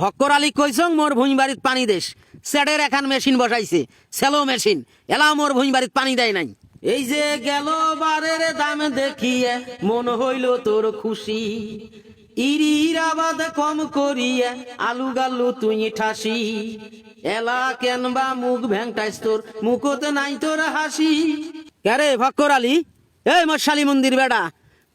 ভক্কর আলী কইসং মোর ভুঁই বাড়িত পানি দেশ। স্যাডের এখান মেশিন বসাইছে, সেলো মেশিন। এলা মোর ভুঁই বাড়িত পানি দেয় নাই। এই যে গেল বারের দাম দেখিয়ে, মন হইল তোর খুশি। ইরির আবাদ কম করিয়ে আলু গাল্লু তুই ঠাসি। এলা কেন বা মুখ ভ্যাংটাইস তোর, মুখতে নাই তোর হাসি। ক্যারে ভক্কর আলী? এই মশালী মন্দির বেড়া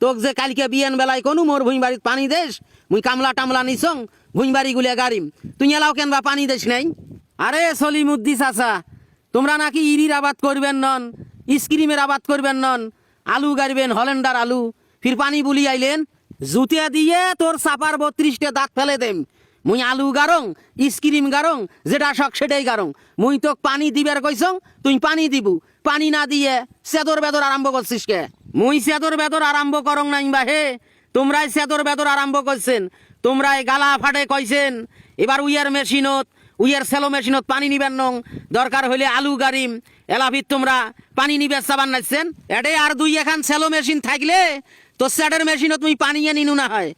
তোক যে কালকে বিয়ান বেলায় কোনো, মোর ভুঁই বাড়িত পানি দেশ, মুই কামলা টামলা নিছং ভুঁই বাড়ি গুলিয়া গাড়িম। তুই এলাও কেন বা পানি দেশ নাই? আরে সলিমুদ্দি চাচা তোমরা নাকি ইরির আবাদ করবেন নন স্ক্রিমের আবাদ করবেন নন, আলু গাড়বেন, হলেন্ডার আলু। ফির পানি বুলি আইলেন জুতিয়া দিয়ে তোর চাপার বত্রিশটা দাঁত ফেলে দেম। মুই আলু গারং স্ক্রিম গারং, যেটা শখ সেটাই গারং। মুই তোক পানি দিবার কইসং তুই পানি দিবু। পানি না দিয়ে সেদর বেদর আরম্ভ করছিস কে? মুই সেদর বেদর আরম্ভ করং নাই বা হে। তোমরাই সেদর বেদর আরম্ভ করছেন। তোমরাই গালা ফাটে কইছেন। এবার উইয়ার মেশিনত, উইয়ার সেলো মেশিনত পানি নিবেন নং। দরকার হইলে আলু গারিম এলাভিত তোমরা পানি নিবে সাবান নাচছেন এডে আর দুই এখান সেলো মেশিন থাকলে তো স্যাডের মেশিনত মুই পানি নিনু না হয়।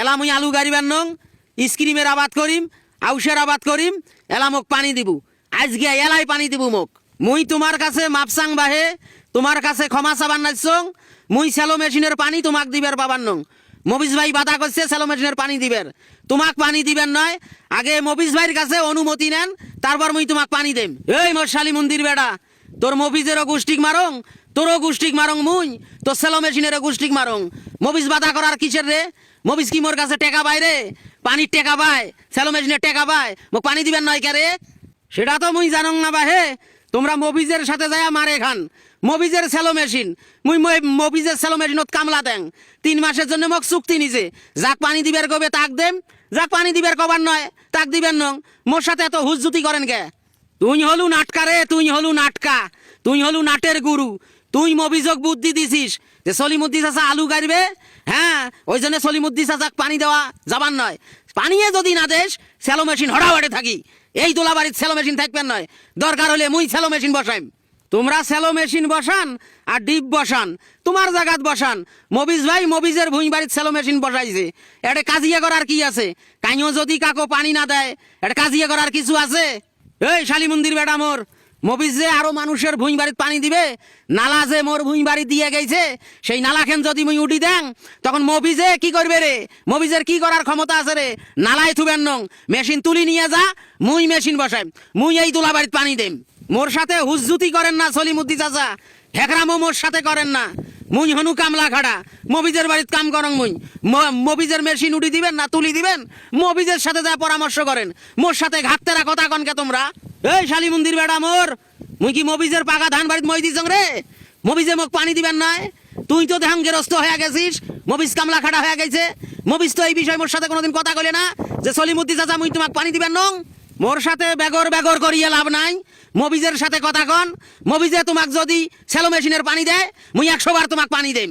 এলা মুই আলু গাড়িবেন নং। স্ক্রিমের আবাদ করিম, আউসের আবাদ করিম, এলা মোক পানি দিব। আজকে এলাই পানি দিব মোক। মুই তোমার কাছে মাপসাং বাহে, তোমার কাছে ক্ষমা চাবান নাচছং মুই সেলো মেশিনের পানি তোমাক দিবার পাবার নং। মবিজ ভাই বাধা করছে সেলো মেশিনের পানি দিবের তোমাক পানি দিবেন নয়, আগে মবিজ ভাইয়ের কাছে অনুমতি নেন তারপর মুই তোমাক পানি দেম। এই মশালী মন্দির বেড়া তোর মবিজেরও গোষ্ঠিক মারং তোরও গোষ্ঠিক মারং মুই তোর সেলো মেশিনেরও গোষ্ঠিক মারং মবিজ বাধা করার কিসের রে মবিজ কি মোর কাছে টেকা পায় রে পানির টেকা পায় সেলো মেশিনের টেকা পায়, মোক পানি দিবেন নয় কে রে সেটা তো মুই জানং না বাহে। তোমরা মবিজের সাথে যায় মারে খান। মবিজের সেলো মেশিন। মুই মবিজের সেলো মেশিনত কামলা দেং। তিন মাসের জন্য মোক চুক্তি নিছে যাক পানি দিবার কবে তাক দেম। যাক পানি দিবার কবার নয়, তাক দিবেন নং। মোর সাথে এত হুজুতি করেন কে? তুই হলু নাটকা রে, তুই হলু নাটকা। তুই হলু নাটের গুরু। তুই মবিজক বুদ্ধি দিছিস। যে সলিমুদ্দি চাচা আলু গাড়বে? হ্যাঁ ওই জন্য সলিমুদ্দি চাচাক পানি দেওয়া যাবার নয়। পানিয়ে যদি না দেশ, সেলো মেশিন হড়াহড়ে থাকি। এই দোলাবাড়ির সেলো মেশিন থাকবেন নয়। দরকার হলে মুই সেলো মেশিন বসাইম। তোমরা সেলো মেশিন বসান আর ডিপ বসান। তোমার জায়গাত বসান। মবিজ ভাই মবিজের ভুঁই বাড়ির সেলো মেশিন বসাইছে। এটা কাজিয়া করার কি আছে? কাইও যদি কাকো পানি না দেয় এটা কাজিয়া করার কিছু আছে? এই শালি মন্দির বেটা মোর মবিজ যে আরও মানুষের ভুঁই বাড়িত পানি দিবে, নালা যে মোর ভুঁই বাড়ি দিয়ে গেছে সেই নালাখান যদি মুই উঠি দেন তখন মবিজে কি করবে রে? মবিজের কি করার ক্ষমতা আছে রে? নালায় থুবেন নং, মেশিন তুলি নিয়ে যা, মুই মেশিন বসাই, মুই এই তুলা বাড়িত পানি দেম। মোর সাথে হুজ্জুতি করেন না সলিমুদ্দি চাচা হেকরামো মোর সাথে করেন না। মুই হনু কামলা খাড়া, মবিজের বাড়িত কাম করং মুই। মবিজের মেশিন উঠি দিবেন না তুলি দিবেন? মবিজের সাথে যা পরামর্শ করেন, মোর সাথে ঘাটতেরা কথা কনকে তোমরা? এই শালি মন্দির বেড়া মোর, মুই কি মবিজের পাকা ধান বাড়িত মই দিছং রে? মবিজে মোক পানি দিবেন নাই। তুই তো ধান গেরস্ত হয়ে গেছিস, মবিজ কামলা খাড়া হয়ে গেছে। মবিজ তো এই বিষয়ে মোর সাথে কোনোদিন কথা কইলে না, যে সলিমুদ্দি চাচা মুই তোমাক পানি দিবেন নং। মোর সাথে বেগর বেগর করিয়ে লাভ নাই। মবিজের সাথে কথা কন। মবিজে তোমাক যদি সেলো মেশিনের পানি দেয়, মুই একশো বার তোমাক পানি দেম।